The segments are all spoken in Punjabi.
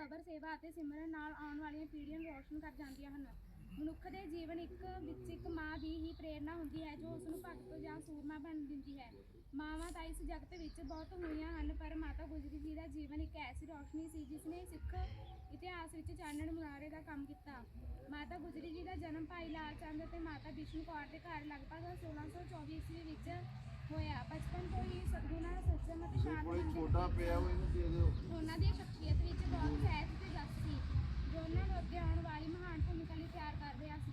ਸਬਰ, ਸੇਵਾ ਅਤੇ ਸਿਮਰਨ ਨਾਲ ਆਉਣ ਵਾਲੀਆਂ ਪੀੜ੍ਹੀਆਂ ਨੂੰ ਰੋਸ਼ਨ ਕਰ ਜਾਂਦੀਆਂ ਹਨ। ਮਨੁੱਖ ਦੇ ਜੀਵਨ ਇੱਕ ਵਿੱਚ ਇੱਕ ਮਾਂ ਦੀ ਹੀ ਪ੍ਰੇਰਣਾ ਹੁੰਦੀ ਹੈ, ਜੋ ਉਸ ਨੂੰ ਭਗਤ ਜਾਂ ਸੂਰਮਾ ਬਣ ਦਿੰਦੀ ਹੈ। ਮਾਵਾਂ ਤਾਂ ਇਸ ਜਗਤ ਵਿੱਚ ਬਹੁਤ ਹੋਈਆਂ ਹਨ, ਪਰ ਮਾਤਾ ਗੁਜਰੀ ਜੀ ਦਾ ਜੀਵਨ ਇੱਕ ਐਸੀ ਰੋਸ਼ਨੀ ਸੀ ਜਿਸ ਨੇ ਸਿੱਖ ਇਤਿਹਾਸ ਵਿੱਚ ਚਾਨਣ ਮੁਨਾਰੇ ਦਾ ਕੰਮ ਕੀਤਾ। ਮਾਤਾ ਗੁਜਰੀ ਜੀ ਦਾ ਜਨਮ ਭਾਈ ਲਾਲ ਚੰਦ ਅਤੇ ਮਾਤਾ ਵਿਸ਼ਨੂੰ ਕੌਰ ਦੇ ਘਰ ਲਗਭਗ 1624 ਈਸਵੀ ਵਿੱਚ ਹੋਇਆ। ਬਚਪਨ ਤੋਂ ਹੀ ਸਦਗੁਣਾ ਸੱਚਮ ਅਤੇ ਸ਼ਾਂਤ ਕੋਈ ਦੇ ਛੋਟਾ ਪਿਆ ਉਹ ਇਹਨੂੰ ਦੇ ਦਿਓ। ਉਹਨਾਂ ਦੀ ਸ਼ਖਸੀਅਤ ਵਿੱਚ ਬਹੁਤ ਸਹਿਜ ਤੇ ਜਸ ਸੀ। ਜੋ ਉਹਨਾਂ ਨੂੰ ਅੱਗੇ ਆਉਣ ਵਾਲੀ ਮਹਾਨ ਭੂਮਿਕਾ ਲਈ ਤਿਆਰ ਕਰ ਰਿਹਾ ਸੀ।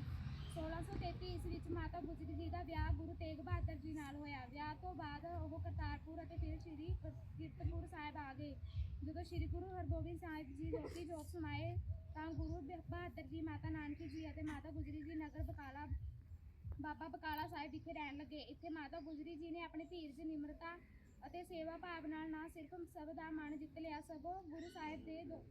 1633 ਈਸਵੀ ਵਿੱਚ ਮਾਤਾ ਗੁਜਰੀ ਜੀ ਦਾ ਵਿਆਹ ਗੁਰੂ ਤੇਗ ਬਹਾਦਰ ਜੀ ਨਾਲ ਹੋਇਆ। ਵਿਆਹ ਤੋਂ ਬਾਅਦ ਉਹ ਕਰਤਾਰਪੁਰ ਅਤੇ ਫਿਰ ਸ੍ਰੀ ਕੀਰਤਪੁਰ ਸਾਹਿਬ ਆ ਗਏ। ਜਦੋਂ ਸ੍ਰੀ ਗੁਰੂ ਹਰਗੋਬਿੰਦ ਸਾਹਿਬ ਜੀ ਰੋਟੀ ਜੋਤ ਸਮਾਏ ਤਾਂ ਗੁਰੂ ਬਹਾਦਰ ਜੀ ਮਾਤਾ ਨਾਨਕੀ ਜੀ ਅਤੇ ਮਾਤਾ ਗੁਜਰੀ ਜੀ ਨਗਰ ਬਕਾਲਾ ਬਾਬਾ ਬਕਾਲਾ ਸਾਹਿਬ ਵਿਖੇ ਰਹਿਣ ਲੱਗੇ। ਇੱਥੇ ਮਾਤਾ ਗੁਜਰੀ ਜੀ ਨੇ ਆਪਣੇ ਧੀਰਜ ਨਿਮਰਤਾ ਅਤੇ ਸੇਵਾ ਭਾਵ ਨਾਲ ਨਾ ਸਿਰਫ ਸਭ ਦਾ ਮਨ ਜਿੱਤ ਲਿਆ, ਸਗੋਂ ਗੁਰੂ ਸਾਹਿਬ ਦੇ ਦੋ-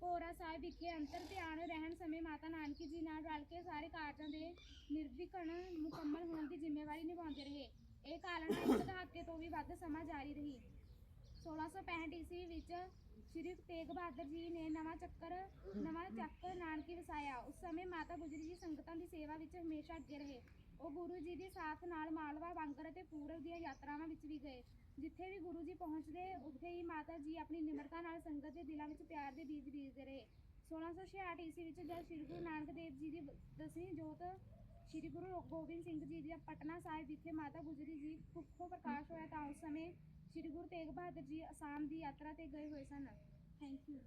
ਭੋਰਾ ਸਾਹਿਬ ਵਿਖੇ ਅੰਤਰ ਧਿਆਨ ਰਹਿਣ ਸਮੇਂ ਮਾਤਾ ਨਾਨਕੀ ਜੀ ਨਾਲ ਰਲ ਕੇ ਸਾਰੇ ਕਾਰਜਾਂ ਦੇ ਨਿਰਵਿਘਨ ਮੁਕੰਮਲ ਹੋਣ ਦੀ ਜ਼ਿੰਮੇਵਾਰੀ ਨਿਭਾਉਂਦੇ ਰਹੇ। ਇਹ ਕਾਲਨਾ ਇੱਕ ਦਹਾਕੇ ਤੋਂ ਵੀ ਵੱਧ ਸਮਾਂ ਜਾਰੀ ਰਹੀ। 1665 ਈਸਵੀ ਵਿੱਚ ਸ੍ਰੀ ਤੇਗ ਬਹਾਦਰ ਜੀ ਨੇ ਨਵਾਂ ਚੱਕਰ, ਨਵਾਂ ਚੱਕ ਨਾਨਕੀ ਵਸਾਇਆ। ਉਸ ਸਮੇਂ ਮਾਤਾ ਗੁਜਰੀ ਜੀ ਸੰਗਤਾਂ ਦੀ ਸੇਵਾ ਵਿੱਚ ਹਮੇਸ਼ਾ ਅੱਗੇ ਰਹੇ। ਉਹ ਗੁਰੂ ਜੀ ਦੇ ਸਾਥ ਨਾਲ ਮਾਲਵਾ ਵਾਂਗਰ ਅਤੇ ਪੂਰਬ ਦੀਆਂ ਯਾਤਰਾਵਾਂ ਵਿੱਚ ਵੀ ਗਏ। ਜਿੱਥੇ ਵੀ ਗੁਰੂ ਜੀ ਪਹੁੰਚਦੇ, ਉੱਥੇ ਹੀ ਮਾਤਾ ਜੀ ਆਪਣੀ ਨਿਮਰਤਾ ਨਾਲ ਸੰਗਤ ਦੇ ਦਿਲਾਂ ਵਿੱਚ ਪਿਆਰ ਦੇ ਬੀਜ ਬੀਜਦੇ ਰਹੇ। 1666 ਈਸਵੀ ਵਿੱਚ ਜਦ ਸ੍ਰੀ ਗੁਰੂ ਨਾਨਕ ਦੇਵ ਜੀ ਦੀ ਦਸਵੀਂ ਜੋਤ ਸ੍ਰੀ ਗੁਰੂ ਗੋਬਿੰਦ ਸਿੰਘ ਜੀ ਦਾ ਪਟਨਾ ਸਾਹਿਬ ਵਿਖੇ ਮਾਤਾ ਗੁਜਰੀ ਜੀ ਕੁੱਖੋਂ ਪ੍ਰਕਾਸ਼ ਹੋਇਆ ਤਾਂ ਉਸ ਸਮੇਂ ਸ੍ਰੀ ਗੁਰੂ ਤੇਗ ਬਹਾਦਰ ਜੀ ਅਸਾਮ ਦੀ ਯਾਤਰਾ ਤੇ ਗਏ ਹੋਏ ਸਨ। Thank you